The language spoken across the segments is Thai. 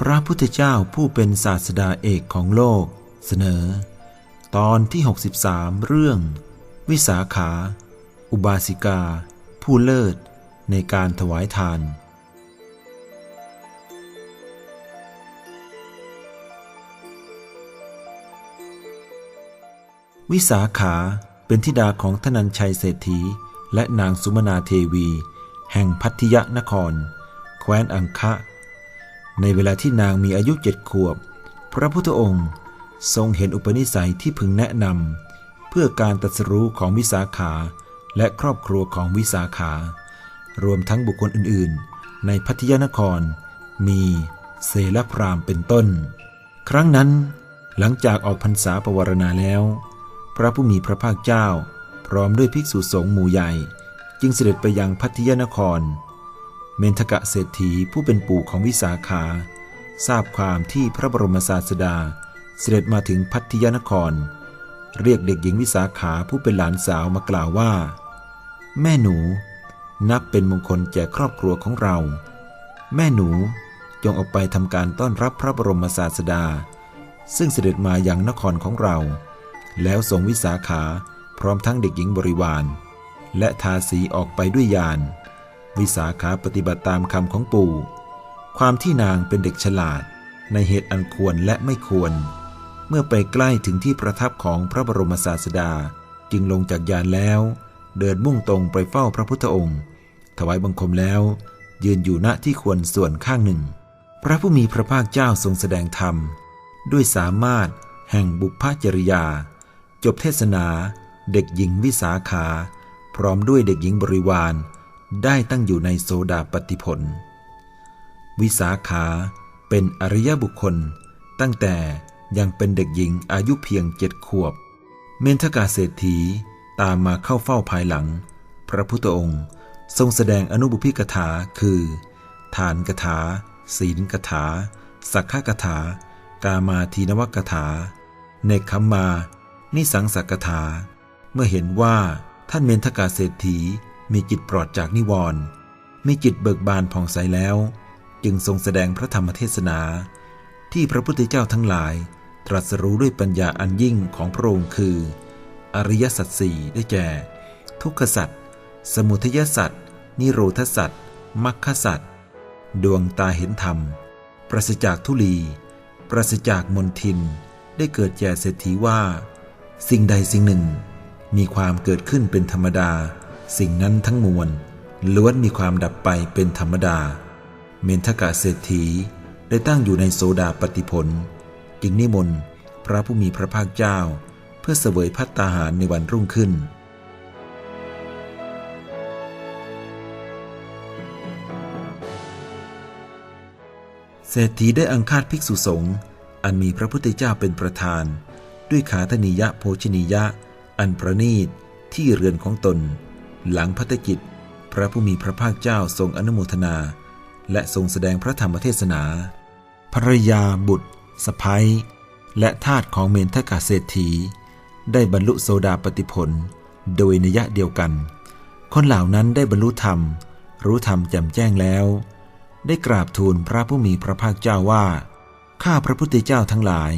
พระพุทธเจ้าผู้เป็นศาสดาเอกของโลก เสนอ ตอนที่ 63 เรื่อง วิสาขา อุบาสิกา ผู้เลิศ ในการถวายทาน วิสาขาเป็นธิดาของธนัญชัยเศรษฐี และนางสุมนาเทวี แห่งพัทยนคร แคว้นอังคะ ในเวลาที่นางมีอายุเจ็ดขวบ พระพุทธองค์ทรงเห็นอุปนิสัยที่พึงแนะนำเพื่อการตรัสรู้ของวิสาขาและครอบครัวของวิสาขา รวมทั้งบุคคลอื่นๆ ในพัทยนคร มีเสลพรามเป็นต้น ครั้งนั้นหลังจากออกพรรษาปวารณาแล้ว พระผู้มีพระภาคเจ้า พร้อมด้วยภิกษุสงฆ์หมู่ใหญ่ จึงเสด็จไปยังพัทยนคร เมนทกะเศรษฐีผู้เป็นปู่ของวิสาขา ทราบความที่พระบรมศาสดาเสด็จมาถึงพัทยานคร เรียกเด็กหญิงวิสาขาผู้เป็นหลานสาวมากล่าวว่า แม่หนู นับเป็นมงคลแก่ครอบครัวของเรา แม่หนูจงออกไปทำการต้อนรับพระบรมศาสดา ซึ่งเสด็จมาอย่างนครของเรา แล้วส่งวิสาขาพร้อมทั้งเด็กหญิงบริวาร และทาสีออกไปด้วยยาน วิสาขาปฏิบัติตามคำของปู่ ความที่นางเป็นเด็กฉลาด ในเหตุอันควรและไม่ควร เมื่อไปใกล้ถึงที่ประทับของพระบรมศาสดาจึงลงจากยานแล้ว เดินมุ่งตรงไปเฝ้าพระพุทธองค์ ถวายบังคมแล้ว ยืนอยู่ณที่ควรส่วนข้างหนึ่ง พระผู้มีพระภาคเจ้าทรงแสดงธรรม ด้วยสามารถแห่งบุพจริยา จบเทศนา เด็กหญิงวิสาขา พร้อมด้วยเด็กหญิงบริวาร ได้ตั้งอยู่ในโสดาปฏิผล วิสาขาเป็นอริยบุคคล ตั้งแต่ยังเป็นเด็กหญิงอายุเพียงเจ็ดขวบ เมนทกาเศรษฐีตามมาเข้าเฝ้าภายหลัง พระพุทธองค์ทรงแสดงอนุบุพิกถาคือทานกถา ศีลกถา สักขกถา กามาทีนวกถา เนคขมมา นิสังสักถา เมื่อเห็นว่าท่านเมนทกาเศรษฐี มีจิตปลอดจากนิวรณ์มีจิตเบิกบานผ่องใสแล้ว จึงทรงแสดงพระธรรมเทศนา ที่พระพุทธเจ้าทั้งหลาย ตรัสรู้ด้วยปัญญาอันยิ่งของพระองค์คือ อริยสัจสี่ได้แก่ ทุกขสัจสมุทัยสัจนิโรธสัจมรรคสัจดวงตาเห็นธรรม ปราศจากทุลี ปราศจากมนทิน ได้เกิดแก่เศรษฐีว่า สิ่งใดสิ่งหนึ่ง มีความเกิดขึ้นเป็นธรรมดา สิ่งนั้นทั้งมวลล้วนมีความดับไปเป็นธรรมดา เมนทกะเศรษฐีได้ตั้งอยู่ในโสดาปฏิผล จึงนิมนต์พระผู้มีพระภาคเจ้า เพื่อเสวยพัตตาหารในวันรุ่งขึ้น เศรษฐีได้อังคาดภิกษุสงฆ์อันมีพระพุทธเจ้าเป็นประธาน ด้วยขาธนิยะโภชนิยะ อันประณีตที่เรือนของตน หลังพัฒกิจ พระผู้มีพระภาคเจ้าทรงอนุโมทนา และทรงแสดงพระธรรมเทศนา ภรยาบุตรสะพ้ยและทาสของเมนทกาเศรษฐี ได้บรรลุโสดาปติผล โดยนิยะเดียวกัน คนเหล่านั้นได้บรรลุธรรม รู้ธรรมแจ่มแจ้งแล้ว ได้กราบทูลพระผู้มีพระภาคเจ้าว่า ข้าพระพุทธเจ้าทั้งหลาย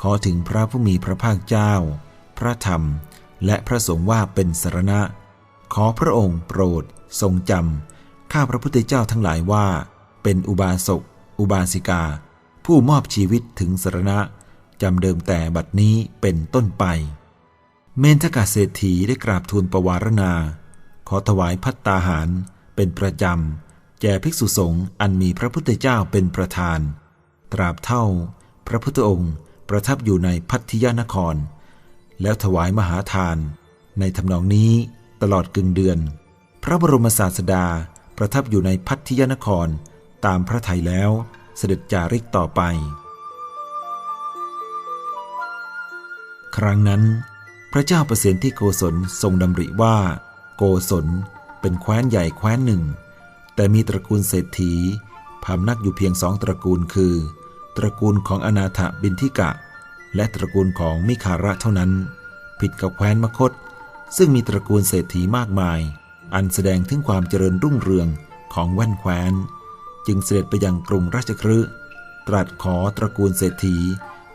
ขอถึงพระผู้มีพระภาคเจ้า พระธรรม และพระสงฆ์ว่าเป็นสรณะ ขอพระองค์โปรด ทรงจำข้าพระพุทธเจ้าทั้งหลายว่า เป็นอุบาสก อุบาสิกา ผู้มอบชีวิตถึงสรณะจำเดิมแต่บัดนี้เป็นต้นไป เมนทกาเศรษฐีได้กราบทูลประวารณา ขอถวายพัตตาหาร เป็นประจำแก่ภิกษุสงฆ์อันมีพระพุทธเจ้าเป็นประธาน ตราบเท่า พระพุทธองค์ประทับอยู่ในพัทยานคร แล้วถวายมหาทาน ในทำนองนี้ ตลอดกึ่งเดือน พระบรมศาสดาประทับอยู่ในพัทยนครตามพระทัยแล้วเสด็จจาริกต่อไป ครั้งนั้น พระเจ้าประเสนที่โกศลทรงดำริว่า โกศลเป็นแคว้นใหญ่แคว้นหนึ่ง แต่มีตระกูลเศรษฐีพำนักอยู่เพียงสองตระกูลคือ ตระกูลของอนาถบินทิกะ และตระกูลของมิคาระเท่านั้น ผิดกับแคว้นมคต ซึ่งมีตระกูลเศรษฐีมากมาย อันแสดงถึงความเจริญรุ่งเรืองของแว่นแคว้น จึงเสด็จไปยังกรุงราชคฤห์ตรัสขอตระกูลเศรษฐี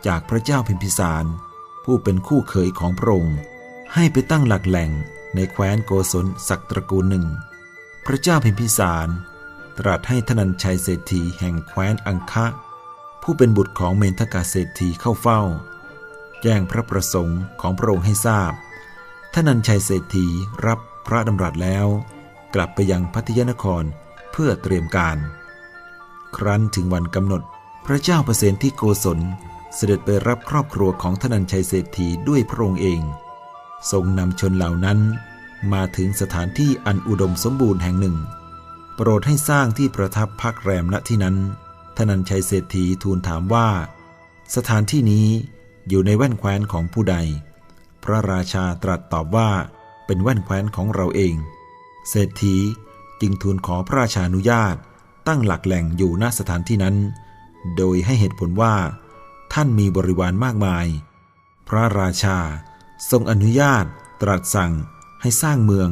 จากพระเจ้าพิมพิสาร ผู้เป็นคู่เขยของพระองค์ให้ไปตั้งหลักแหล่งในแคว้นโกศลศักตระกูลหนึ่ง พระเจ้าพิมพิสาร ตรัสให้ธนันชัยเศรษฐีแห่งแคว้นอังคะ ผู้เป็นบุตรของเมนทกาเศรษฐีเข้าเฝ้า แจ้งพระประสงค์ของพระองค์ให้ทราบ ธนันชัยเศรษฐีรับพระดำรัสแล้ว กลับไปยังพัทยนครเพื่อเตรียมการ ครั้นถึงวันกำหนดพระเจ้าประเสนที่โกศลเสด็จไปรับครอบครัวของธนันชัยเศรษฐีด้วยพระองค์เอง ทรงนำชนเหล่านั้น มาถึงสถานที่อันอุดมสมบูรณ์แห่งหนึ่ง โปรดให้สร้างที่ประทับพักแรมณที่นั้นธนันชัยเศรษฐีทูลถามว่า สถานที่นี้อยู่ในแว่นแคว้นของผู้ใด พระราชาตรัสตอบว่าเป็นแว่นแคว้นของเราเอง เศรษฐีจึงทูลขอพระราชานุญาต ตั้งหลักแหล่งอยู่ณสถานที่นั้น โดยให้เหตุผลว่า ท่านมีบริวารมากมาย พระราชาทรงอนุญาตตรัสสั่งให้สร้างเมือง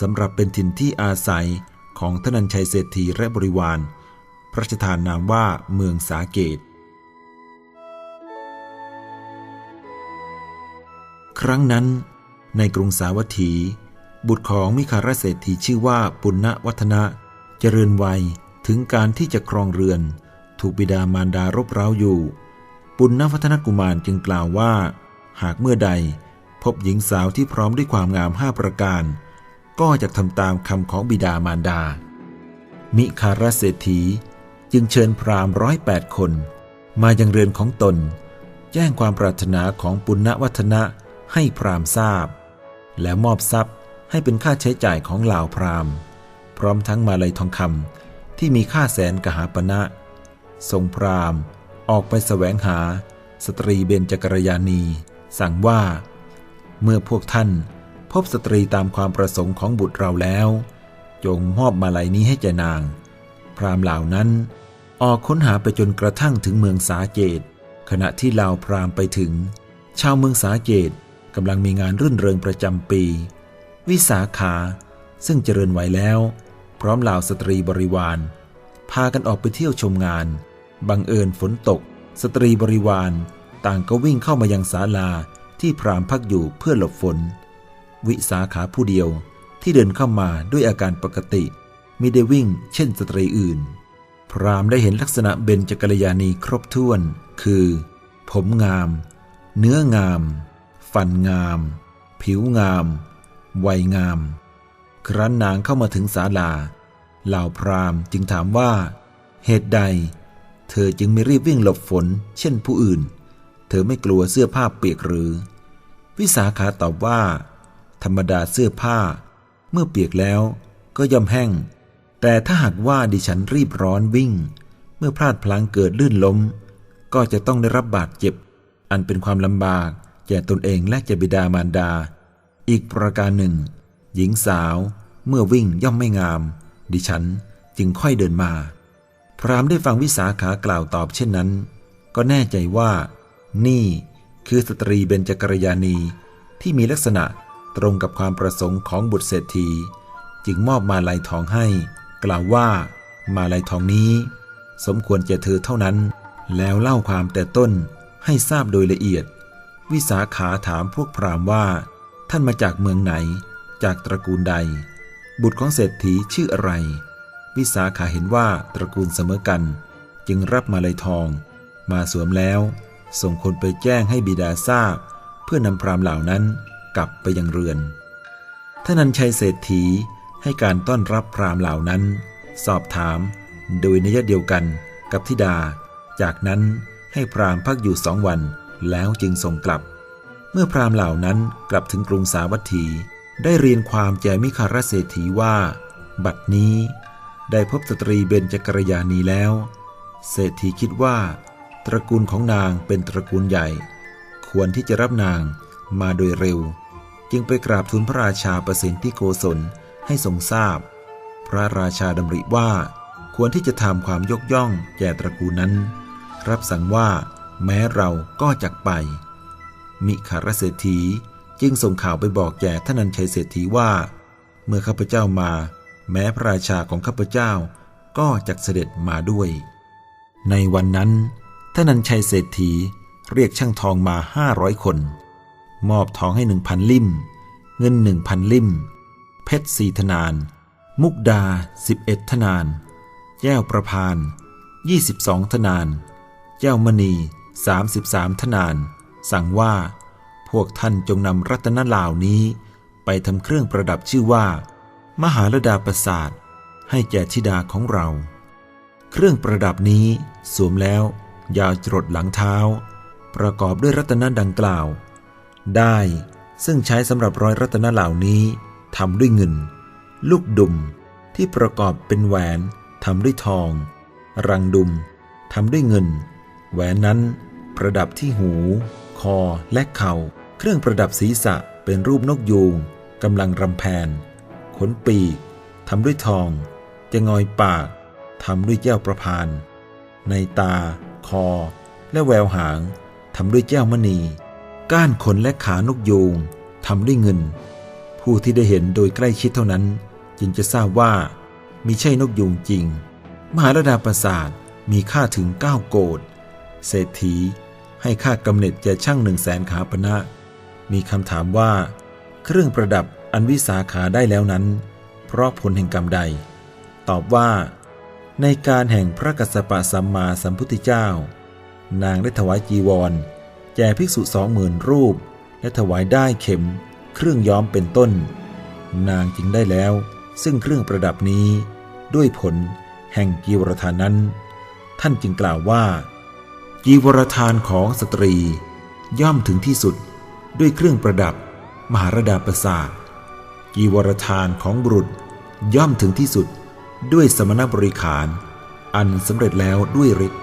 สำหรับเป็นถิ่นที่อาศัยของทนันชัยเศรษฐีและบริวาร พระราชทานนามว่าเมืองสาเกต ครั้งนั้น ในกรุงสาวัตถี บุตรของมิคารเศรษฐีชื่อว่าปุณณวัฒนะเจริญวัยถึงการที่จะครองเรือน ถูกบิดามารดารบเร้าอยู่ ปุณณวัฒนกุมารจึงกล่าวว่า หากเมื่อใดพบหญิงสาวที่พร้อมด้วยความงามห้าประการ ก็จะทำตามคำของบิดามารดา มิคารเศรษฐีจึงเชิญพราหมณ์ร้อยแปดคน มายังเรือนของตน แจ้งความปรารถนาของปุณณวัฒนะ ให้พราหมณ์ทราบ แล้วมอบทรัพย์ให้เป็นค่าใช้จ่ายของเหล่าพราหมณ์ พร้อมทั้งมาลัยทองคำที่มีค่าแสนกหาปณะทรงพราหมณ์ออกไปแสวงหา สตรีเบญจกรยานี สั่งว่า เมื่อพวกท่านพบสตรีตามความประสงค์ของบุตรเราแล้ว จงมอบมาลัยนี้ให้แกนาง พราหมณ์เหล่านั้น ออกค้นหาไปจนกระทั่งถึงเมืองสาเจตขณะที่เหล่าพราหมณ์ไปถึง ชาวเมืองสาเจต กำลังมีงานรื่นเริงประจำปี วิสาขา ซึ่งเจริญไหวแล้ว พร้อมเหล่าสตรีบริวาร พากันออกไปเที่ยวชมงาน บังเอิญฝนตก สตรีบริวารต่างก็วิ่งเข้ามายังศาลาที่พรามพักอยู่เพื่อหลบฝน วิสาขาผู้เดียวที่เดินเข้ามาด้วยอาการปกติมิได้วิ่งเช่นสตรีอื่น พรามได้เห็นลักษณะเบญจกัลยาณีครบถ้วน คือ ผมงาม เนื้องาม ฟันงาม ผิวงาม วัยงาม ครั้นนางเข้ามาถึงศาลา เหล่าพราหมณ์จึงถามว่า เหตุใด เธอจึงไม่รีบวิ่งหลบฝน เช่นผู้อื่น เธอไม่กลัวเสื้อผ้าเปียกหรือ วิสาขาตอบว่า ธรรมดาเสื้อผ้า เมื่อเปียกแล้วก็ย่อมแห้ง แต่ถ้าหากว่าดิฉันรีบร้อนวิ่ง เมื่อพลาดพลั้งเกิดลื่นล้ม ก็จะต้องได้รับบาดเจ็บ อันเป็นความลำบาก แก่ตนเองและแก่บิดามารดา อีกประการหนึ่ง หญิงสาวเมื่อวิ่งย่อมไม่งาม ดิฉันจึงค่อยเดินมา พรามได้ฟังวิสาขากล่าวตอบเช่นนั้น ก็แน่ใจว่า นี่คือสตรีเบญจกรยานีที่มีลักษณะตรงกับความประสงค์ของบุตรเศรษฐี จึงมอบมาลัยทองให้ กล่าวว่ามาลัยทองนี้ สมควรแก่เธอเท่านั้น แล้วเล่าความแต่ต้นให้ทราบโดยละเอียด วิสาขาถามพวกพราหมณ์ว่า ท่านมาจากเมืองไหน จากตระกูลใด บุตรของเศรษฐีชื่ออะไร วิสาขาเห็นว่าตระกูลเสมอกัน จึงรับมาลัยทอง มาสวมแล้ว ส่งคนไปแจ้งให้บิดาทราบ เพื่อนำพราหมณ์เหล่านั้นกลับไปยังเรือนท่านันชัยเศรษฐีให้การต้อนรับพราหมณ์เหล่านั้น สอบถาม โดยนิยเดียวกันกับธิดา จากนั้นให้พราหมณ์พักอยู่สองวัน แล้วจึงส่งกลับ เมื่อพราหมณ์เหล่านั้นกลับถึงกรุงสาวัตถี ได้เรียนความแก่มิคารเศรษฐีว่า บัดนี้ ได้พบสตรีเบญจกรยานีแล้ว เศรษฐีคิดว่า ตระกูลของนางเป็นตระกูลใหญ่ ควรที่จะรับนางมาโดยเร็ว จึงไปกราบทูลพระราชาประสิทธิโกศลให้ทรงทราบพระราชาดำริว่าควรที่จะทำความยกย่องแก่ตระกูลนั้น รับสั่งว่า แม้เราก็จักไป มิขารเศรษฐีจึงส่งข่าวไปบอกแก่ท่านันชัยเศรษฐีว่า เมื่อข้าพเจ้ามา แม้พระราชาของข้าพเจ้าก็จักเสด็จมาด้วย ในวันนั้นท่านันชัยเศรษฐีเรียกช่างทองมาห้าร้อยคน มอบทองให้หนึ่งพันลิ่ม เงินหนึ่งพันลิ่ม เพชรสี่ธนาน มุกดาสิบเอ็ดธนาน แก้วประพานยี่สิบสองธนาน แก้วมณี สามสิบสามธนาน สั่งว่า พวกท่านจงนำรัตนลาวนี้ไปทำเครื่องประดับชื่อว่า มหาลดาประสาทให้แก่ธิดาของเรา เครื่องประดับนี้สวมแล้วยาวจรดหลังเท้า ประกอบด้วยรัตนดังกล่าว ได้ซึ่งใช้สำหรับร้อยรัตนเหล่านี้ทำด้วยเงิน ลูกดุมที่ประกอบเป็นแหวนทำด้วยทอง รังดุมทำด้วยเงิน แหวนนั้น ประดับที่หู คอและเข่า เครื่องประดับศีรษะเป็นรูปนกยูงกำลังรำแพน ขนปีกทำด้วยทอง จะงอยปากทำด้วยแก้วประพาน ในตา คอ และแววหางทำด้วยแก้วมณี ก้านขนและขานกยูงทำด้วยเงิน ผู้ที่ได้เห็นโดยใกล้ชิดเท่านั้น จึงจะทราบว่ามีใช่นกยูงจริง มหาลดาประสาทมีค่าถึงเก้าโกดเศรษฐี ให้ค่ากำเนิดแก่ช่างหนึ่งแสนขาปณะมีคำถามว่า เครื่องประดับอันวิสาขาได้แล้วนั้น เพราะผลแห่งกรรมใด ตอบว่า ในการแห่งพระกัสสปะสัมมาสัมพุทธเจ้า นางได้ถวายจีวร แก่ภิกษุสองหมื่นรูป และถวายได้เข็ม เครื่องย้อมเป็นต้น นางจึงได้แล้ว ซึ่งเครื่องประดับนี้ ด้วยผลแห่งกีวรทานนั้น ท่านจึงกล่าวว่า กีวรทานของสตรี ย่อมถึงที่สุดด้วยเครื่องประดับ มหารดาประสาทกีวรทานของบุรุษย่อมถึงที่สุดด้วยสมณบริขาร อันสำเร็จแล้วด้วยฤทธิ์